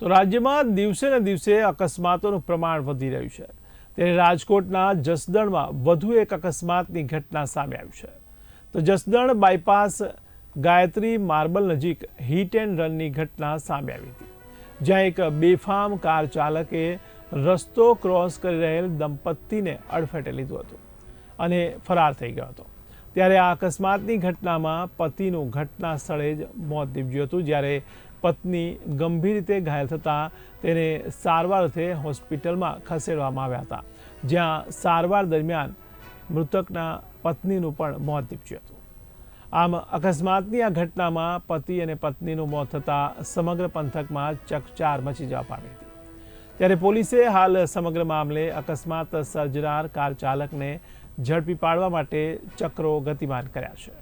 તો રાજ્યમાં દિવસે ને દિવસે અકસ્માતોનું પ્રમાણ વધી રહ્યું છે. ત્યારે રાજકોટના જસદણમાં વધુ એક અકસ્માતની ઘટના સામે આવી છે. તો જસદણ બાયપાસ ગાયત્રી માર્બલ નજીક હિટ એન્ડ રનની ઘટના સામે આવી હતી, જ્યાં એક બેફામ કાર ચાલકે રસ્તો ક્રોસ કરી રહેલ દંપતીને અડફેટે લીધું હતું અને ફરાર થઈ ગયો હતો. ત્યારે આ અકસ્માતની ઘટનામાં પતિનું ઘટના સ્થળે જ મોત નીપજ્યું હતું, જ્યારે પત્ની ગંભીર રીતે ઘાયલ થતાં તેને સારવાર અર્થે હોસ્પિટલમાં ખસેડવામાં આવ્યા હતા, જ્યાં સારવાર દરમિયાન મૃતકના પત્નીનું પણ મોત નીપજ્યું હતું. આમ અકસ્માતની આ ઘટનામાં પતિ અને પત્નીનું મોત થતાં સમગ્ર પંથકમાં ચકચાર મચી જવા પામી હતી. ત્યારે પોલીસે હાલ સમગ્ર મામલે અકસ્માત સર્જનાર કાર ચાલકને ઝડપી પાડવા માટે ચક્રો ગતિમાન કર્યા છે.